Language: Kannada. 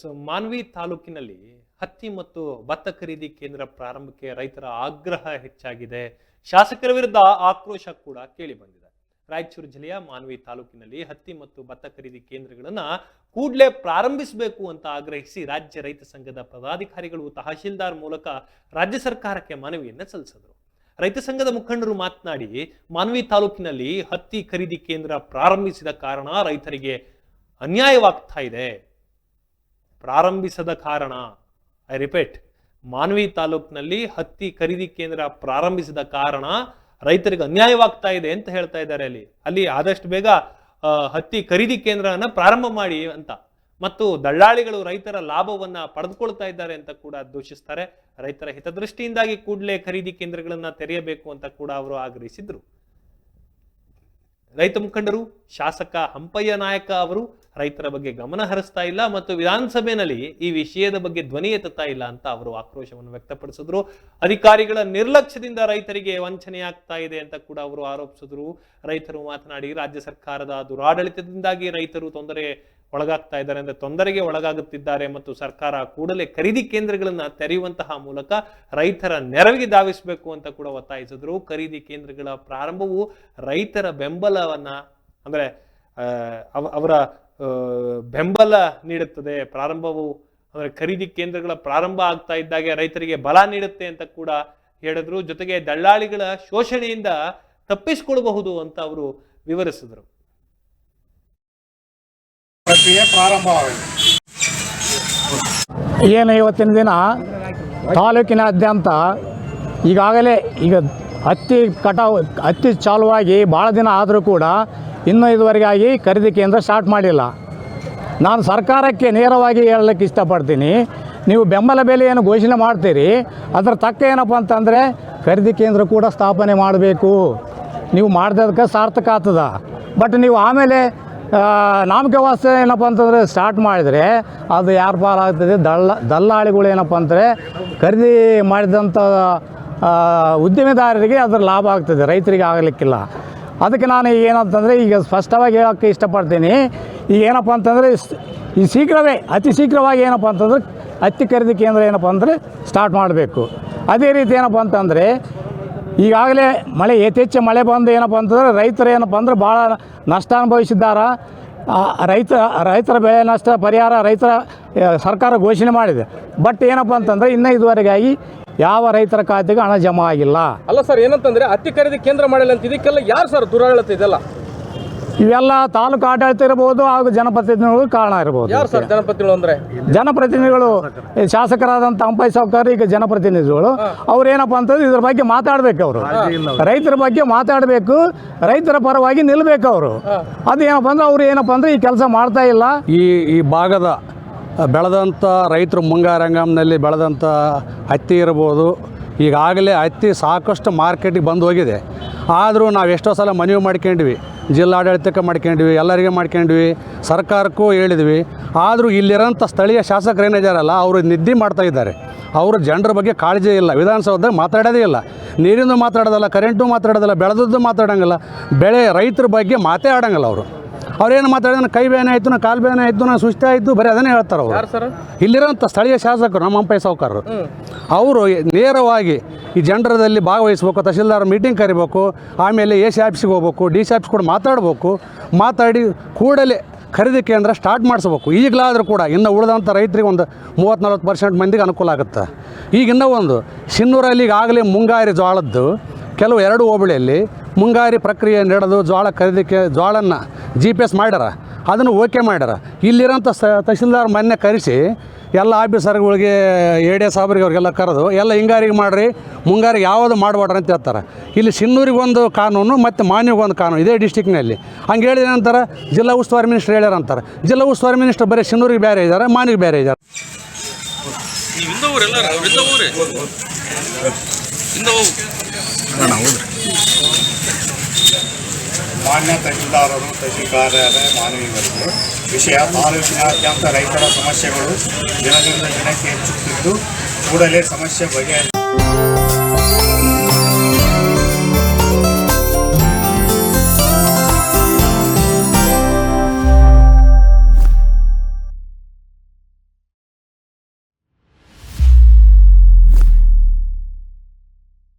ಸೊ ಮಾನ್ವಿ ತಾಲೂಕಿನಲ್ಲಿ ಹತ್ತಿ ಮತ್ತು ಭತ್ತ ಖರೀದಿ ಕೇಂದ್ರ ಪ್ರಾರಂಭಕ್ಕೆ ರೈತರ ಆಗ್ರಹ ಹೆಚ್ಚಾಗಿದೆ. ಶಾಸಕರ ವಿರುದ್ಧ ಆಕ್ರೋಶ ಕೂಡ ಕೇಳಿ ಬಂದಿದೆ. ರಾಯಚೂರು ಜಿಲ್ಲೆಯ ಮಾನ್ವಿ ತಾಲೂಕಿನಲ್ಲಿ ಹತ್ತಿ ಮತ್ತು ಭತ್ತ ಖರೀದಿ ಕೇಂದ್ರಗಳನ್ನ ಕೂಡಲೇ ಪ್ರಾರಂಭಿಸಬೇಕು ಅಂತ ಆಗ್ರಹಿಸಿ ರಾಜ್ಯ ರೈತ ಸಂಘದ ಪದಾಧಿಕಾರಿಗಳು ತಹಶೀಲ್ದಾರ್ ಮೂಲಕ ರಾಜ್ಯ ಸರ್ಕಾರಕ್ಕೆ ಮನವಿಯನ್ನು ಸಲ್ಲಿಸಿದರು. ರೈತ ಸಂಘದ ಮುಖಂಡರು ಮಾತನಾಡಿ ಮಾನ್ವಿ ತಾಲೂಕಿನಲ್ಲಿ ಹತ್ತಿ ಖರೀದಿ ಕೇಂದ್ರ ಪ್ರಾರಂಭಿಸಿದ ಕಾರಣ ರೈತರಿಗೆ ಅನ್ಯಾಯವಾಗ್ತಾ ಇದೆ. ಪ್ರಾರಂಭಿಸದ ಕಾರಣ ಐ ರಿಪೀಟ್ ಮಾನ್ವಿ ತಾಲೂಕಿನಲ್ಲಿ ಹತ್ತಿ ಖರೀದಿ ಕೇಂದ್ರ ಪ್ರಾರಂಭಿಸಿದ ಕಾರಣ ರೈತರಿಗೆ ಅನ್ಯಾಯವಾಗ್ತಾ ಇದೆ ಅಂತ ಹೇಳ್ತಾ ಇದ್ದಾರೆ ಅಲ್ಲಿ. ಅಲ್ಲಿ ಆದಷ್ಟು ಬೇಗ ಹತ್ತಿ ಖರೀದಿ ಕೇಂದ್ರನ ಪ್ರಾರಂಭ ಮಾಡಿ ಅಂತ. ಮತ್ತು ದಳ್ಳಾಳಿಗಳು ರೈತರ ಲಾಭವನ್ನ ಪಡೆದುಕೊಳ್ತಾ ಇದ್ದಾರೆ ಅಂತ ಕೂಡ ದೂಷಿಸ್ತಾರೆ. ರೈತರ ಹಿತದೃಷ್ಟಿಯಿಂದಾಗಿ ಕೂಡಲೇ ಖರೀದಿ ಕೇಂದ್ರಗಳನ್ನ ತೆರೆಯಬೇಕು ಅಂತ ಕೂಡ ಅವರು ಆಗ್ರಹಿಸಿದ್ರು. ರೈತ ಮುಖಂಡರು, ಶಾಸಕ ಹಂಪಯ್ಯ ನಾಯಕ ಅವರು ರೈತರ ಬಗ್ಗೆ ಗಮನ ಹರಿಸ್ತಾ ಇಲ್ಲ ಮತ್ತು ವಿಧಾನಸಭೆಯಲ್ಲಿ ಈ ವಿಷಯದ ಬಗ್ಗೆ ಧ್ವನಿ ಎತ್ತುತ್ತಾ ಇಲ್ಲ ಅಂತ ಅವರು ಆಕ್ರೋಶವನ್ನು ವ್ಯಕ್ತಪಡಿಸಿದ್ರು. ಅಧಿಕಾರಿಗಳ ನಿರ್ಲಕ್ಷ್ಯದಿಂದ ರೈತರಿಗೆ ವಂಚನೆ ಆಗ್ತಾ ಇದೆ ಅಂತ ಕೂಡ ಅವರು ಆರೋಪಿಸಿದ್ರು. ರೈತರು ಮಾತನಾಡಿ, ರಾಜ್ಯ ಸರ್ಕಾರದ ದುರಾಡಳಿತದಿಂದಾಗಿ ರೈತರು ತೊಂದರೆ ಒಳಗಾಗ್ತಾ ಇದ್ದಾರೆ ಅಂದ್ರೆ ತೊಂದರೆಗೆ ಒಳಗಾಗುತ್ತಿದ್ದಾರೆ ಮತ್ತು ಸರ್ಕಾರ ಕೂಡಲೇ ಖರೀದಿ ಕೇಂದ್ರಗಳನ್ನ ತೆರೆಯುವಂತಹ ಮೂಲಕ ರೈತರ ನೆರವಿಗೆ ಧಾವಿಸಬೇಕು ಅಂತ ಕೂಡ ಒತ್ತಾಯಿಸಿದ್ರು. ಖರೀದಿ ಕೇಂದ್ರಗಳ ಪ್ರಾರಂಭವು ರೈತರ ಬೆಂಬಲವನ್ನ ಅಂದ್ರೆ ಅವರ ಬೆಂಬಲ ನೀಡುತ್ತದೆ. ಪ್ರಾರಂಭವು ಅಂದರೆ ಖರೀದಿ ಕೇಂದ್ರಗಳ ಪ್ರಾರಂಭ ಆಗ್ತಾ ಇದ್ದಾಗೆ ರೈತರಿಗೆ ಬಲ ನೀಡುತ್ತೆ ಅಂತ ಕೂಡ ಹೇಳಿದ್ರು. ಜೊತೆಗೆ ದಳ್ಳಾಳಿಗಳ ಶೋಷಣೆಯಿಂದ ತಪ್ಪಿಸಿಕೊಳ್ಳಬಹುದು ಅಂತ ಅವರು ವಿವರಿಸಿದರು. ಪ್ರಕ್ರಿಯೆ ಏನು ಇವತ್ತಿನ ದಿನ ತಾಲೂಕಿನಾದ್ಯಂತ ಈಗಾಗಲೇ ಈಗ ಹತ್ತಿ ಕಟಾವು, ಹತ್ತಿ ಚಾಲುವಾಗಿ ಭಾಳ ದಿನ ಆದರೂ ಕೂಡ ಇನ್ನೂ ಇದುವರೆಗಾಗಿ ಖರೀದಿ ಕೇಂದ್ರ ಸ್ಟಾರ್ಟ್ ಮಾಡಿಲ್ಲ. ನಾನು ಸರ್ಕಾರಕ್ಕೆ ನೇರವಾಗಿ ಹೇಳಲಿಕ್ಕೆ ಇಷ್ಟಪಡ್ತೀನಿ. ನೀವು ಬೆಂಬಲ ಬೆಲೆಯನ್ನು ಘೋಷಣೆ ಮಾಡ್ತೀರಿ. ಅದರ ತಕ್ಕ ಏನಪ್ಪ ಅಂತಂದರೆ ಖರೀದಿ ಕೇಂದ್ರ ಕೂಡ ಸ್ಥಾಪನೆ ಮಾಡಬೇಕು. ನೀವು ಮಾಡಿದಕ್ಕೆ ಸಾರ್ಥಕ ಆಗ್ತದ. ಬಟ್ ನೀವು ಆಮೇಲೆ ನಾಮಕ ವಾಸ್ತೆ ಏನಪ್ಪ ಅಂತಂದರೆ ಸ್ಟಾರ್ಟ್ ಮಾಡಿದರೆ ಅದು ಯಾರು ಪಾಲಾಗ್ತದೆ? ದಳ್ಳ, ದಲ್ಲಾಳಿಗಳು ಏನಪ್ಪ ಅಂದರೆ ಖರೀದಿ ಮಾಡಿದಂಥ ಆ, ಉದ್ಯಮಿದಾರರಿಗೆ ಅದರ ಲಾಭ ಆಗ್ತದೆ ರೈತರಿಗೆ ಆಗಲಿಕ್ಕಿಲ್ಲ. ಅದಕ್ಕೆ ನಾನು ಏನಂತಂದರೆ ಈಗ ಸ್ಪಷ್ಟವಾಗಿ ಹೇಳೋಕ್ಕೆ ಇಷ್ಟಪಡ್ತೀನಿ. ಈಗ ಏನಪ್ಪ ಅಂತಂದರೆ ಈ ಶೀಘ್ರವೇ ಅತಿ ಶೀಘ್ರವಾಗಿ ಏನಪ್ಪ ಅಂತಂದ್ರೆ ಹತ್ತಿ ಖರೀದಿ ಕೇಂದ್ರ ಏನಪ್ಪ ಅಂದರೆ ಸ್ಟಾರ್ಟ್ ಮಾಡಬೇಕು. ಅದೇ ರೀತಿ ಏನಪ್ಪ ಅಂತಂದರೆ ಈಗಾಗಲೇ ಮಳೆ ಯಥೇಚ್ಛ ಮಳೆ ಬಂದು ಏನಪ್ಪ ಅಂತಂದರೆ ರೈತರು ಏನಪ್ಪ ಅಂದರೆ ಭಾಳ ನಷ್ಟ ಅನುಭವಿಸಿದ್ದಾರ? ರೈತ ರೈತರ ಬೆಳೆ ನಷ್ಟ ಪರಿಹಾರ ರೈತರ ಸರ್ಕಾರ ಘೋಷಣೆ ಮಾಡಿದೆ. ಬಟ್ ಏನಪ್ಪ ಅಂತಂದರೆ ಇನ್ನೂ ಇದುವರೆಗಾಗಿ ಯಾವ ರೈತರ ಖಾತೆಗೆ ಹಣ ಜಮಾ ಆಗಿಲ್ಲ. ಅಲ್ಲ ಸರ್ ಏನಂತಂದ್ರೆ ಹತ್ತಿ ಖರೀದಿ ಕೇಂದ್ರ ಮಾಡಲಿ ಅಂತ ಇದಕ್ಕೆಲ್ಲ ಯಾರು ಸರ್ ದುರಾಡಳಿತ ಇದೆಲ್ಲ? ಇವೆಲ್ಲ ತಾಲೂಕು ಆಡಳಿತ ಇರಬಹುದು ಹಾಗೂ ಜನಪ್ರತಿನಿಧಿಗಳು ಕಾರಣ ಇರಬಹುದು ಯಾರು ಸರ್ ಜನಪ್ರತಿನಿಧಿಗಳು ಅಂದ್ರೆ? ಜನಪ್ರತಿನಿಧಿಗಳು ಈ ಶಾಸಕರಾದಂಥ ಅಂಪೈ ಸಾವುಕಾರ ಈಗ ಜನಪ್ರತಿನಿಧಿಗಳು ಅವ್ರು ಏನಪ್ಪ ಅಂತಂದ್ರೆ ಇದ್ರ ಬಗ್ಗೆ ಮಾತಾಡ್ಬೇಕು ಅವರು. ರೈತರ ಬಗ್ಗೆ ಮಾತಾಡಬೇಕು ರೈತರ ಪರವಾಗಿ ನಿಲ್ಬೇಕು ಅವರು. ಅದೇನಪ್ಪ ಅಂದ್ರೆ ಅವ್ರು ಏನಪ್ಪ ಅಂದ್ರೆ ಈ ಕೆಲಸ ಮಾಡ್ತಾ ಇಲ್ಲ. ಈ ಈ ಭಾಗದ ಬೆಳೆದಂಥ ರೈತರು ಮುಂಗಾರಂಗಂನಲ್ಲಿ ಬೆಳೆದಂಥ ಹತ್ತಿ ಇರ್ಬೋದು, ಈಗಾಗಲೇ ಹತ್ತಿ ಸಾಕಷ್ಟು ಮಾರ್ಕೆಟಿಗೆ ಬಂದು ಹೋಗಿದೆ. ಆದರೂ ನಾವು ಎಷ್ಟೋ ಸಲ ಮನವಿ ಮಾಡ್ಕೊಂಡ್ವಿ ಜಿಲ್ಲಾಡಳಿತಕ್ಕೆ ಮಾಡ್ಕೊಂಡ್ವಿ ಎಲ್ಲರಿಗೆ ಮಾಡ್ಕೊಂಡ್ವಿ ಸರ್ಕಾರಕ್ಕೂ ಹೇಳಿದ್ವಿ. ಆದರೂ ಇಲ್ಲಿರೋಂಥ ಸ್ಥಳೀಯ ಶಾಸಕರು ಏನಿದ್ದಾರಲ್ಲ ಅವರು ನಿದ್ದೆ ಮಾಡ್ತಾ ಇದ್ದಾರೆ. ಅವರು ಜನರ ಬಗ್ಗೆ ಕಾಳಜಿ ಇಲ್ಲ, ವಿಧಾನಸೌಧದಾಗ ಮಾತಾಡೋದೇ ಇಲ್ಲ. ನೀರಿಂದು ಮಾತಾಡೋದಲ್ಲ, ಕರೆಂಟು ಮಾತಾಡೋದಲ್ಲ, ಬೆಳೆದದ್ದು ಮಾತಾಡೋಂಗಿಲ್ಲ. ಬೆಳೆ ರೈತರ ಬಗ್ಗೆ ಮಾತೇ ಆಡೋಂಗಿಲ್ಲ ಅವರು. ಅವ್ರೇನು ಮಾತಾಡಿದ್ರೆ ಕೈ ಬೇನೆ ಆಯಿತು ನಾ ಕಾಲು ಬೇನೆ ಆಯಿತು ನಾ ಸುಸ್ತ ಆಯಿತು ಬರೀ ಅದನ್ನೇ ಹೇಳ್ತಾರೆ ಅವರು. ಇಲ್ಲಿರೋಂಥ ಸ್ಥಳೀಯ ಶಾಸಕರು ನಮ್ಮ ಹಂಪೈ ಸಾವುಕಾರರು ಅವರು ನೇರವಾಗಿ ಈ ಜನರದಲ್ಲಿ ಭಾಗವಹಿಸ್ಬೇಕು ತಹಶೀಲ್ದಾರ್ ಮೀಟಿಂಗ್ ಕರಿಬೇಕು ಆಮೇಲೆ ಎ ಸಿ ಆಫೀಸ್ಗೆ ಹೋಗ್ಬೇಕು ಡಿ ಸಿ ಆಫೀಸ್ ಕೂಡ ಮಾತಾಡಬೇಕು ಮಾತಾಡಿ ಕೂಡಲೇ ಖರೀದಿ ಕೇಂದ್ರ ಸ್ಟಾರ್ಟ್ ಮಾಡಿಸ್ಬೇಕು. ಈಗಲಾದರೂ ಕೂಡ ಇನ್ನು ಉಳಿದಂಥ ರೈತರಿಗೆ ಒಂದು ಮೂವತ್ತು ನಲ್ವತ್ತು ಪರ್ಸೆಂಟ್ ಮಂದಿಗೆ ಅನುಕೂಲ ಆಗುತ್ತೆ. ಈಗ ಇನ್ನೂ ಒಂದು ಸಿನ್ನೂರಲ್ಲಿ ಈಗಾಗಲೇ ಮುಂಗಾರಿ ಜೋಳದ್ದು ಕೆಲವು ಎರಡು ಹೋಬಳಿಯಲ್ಲಿ ಮುಂಗಾರಿ ಪ್ರಕ್ರಿಯೆ ನಡೆದು ಜೋಳ ಖರೀದಿಕೆ ಜೋಳನ್ನ ಜಿ ಪಿ ಎಸ್ ಮಾಡ್ಯಾರ ಅದನ್ನು ಓಕೆ ಮಾಡ್ಯಾರ. ಇಲ್ಲಿರೋಂಥ ಸ ತಹಶೀಲ್ದಾರ್ ಮೊನ್ನೆ ಕರೆಸಿ ಎಲ್ಲ ಆಫೀಸರ್ಗಳಿಗೆ ಎ ಡಿ ಎಸ್ ಸಾಬ್ರಿಗೆ ಅವ್ರಿಗೆಲ್ಲ ಕರೆದು ಎಲ್ಲ ಹಿಂಗಾರಿಗೆ ಮಾಡಿರಿ ಮುಂಗಾರಿಗೆ ಯಾವುದು ಮಾಡಬೇಡ್ರಿ ಅಂತ ಹೇಳ್ತಾರೆ. ಇಲ್ಲಿ ಸಿನ್ನೂರಿಗೆ ಒಂದು ಕಾನೂನು ಮತ್ತು ಮಾನ್ಯಗೆ ಒಂದು ಕಾನೂನು ಇದೇ ಡಿಸ್ಟಿಕ್ನಲ್ಲಿ ಹಂಗೆ ಹೇಳಿದ ನಂತರ ಜಿಲ್ಲಾ ಉಸ್ತುವಾರಿ ಮಿನಿಸ್ಟರ್ ಹೇಳ್ಯಾರ ಅಂತಾರೆ. ಜಿಲ್ಲಾ ಉಸ್ತುವಾರಿ ಮಿನಿಸ್ಟರ್ ಬರೀ ಸಿನ್ನೂರಿಗೆ ಬೇರೆ ಇದ್ದಾರೆ ಮಾನ್ಯಗೆ ಬೇರೆ ಇದ್ದಾರೆ. ಮಾನ್ಯ ತಹಶೀಲ್ದಾರರು ತಹಶೀಲ್ ಕಾರ್ಯಾಲಯ ಮಾನವೀಯರಿಗೆ ವಿಷಯ ತಾಲೂಕಿನಾದ್ಯಂತ ರೈತರ ಸಮಸ್ಯೆಗಳು ದಿನದಿಂದ ದಿನಕ್ಕೆ ಹೆಚ್ಚುತ್ತಿದ್ದು, ಕೂಡಲೇ ಸಮಸ್ಯೆ ಬಗೆಹರಿಸಿ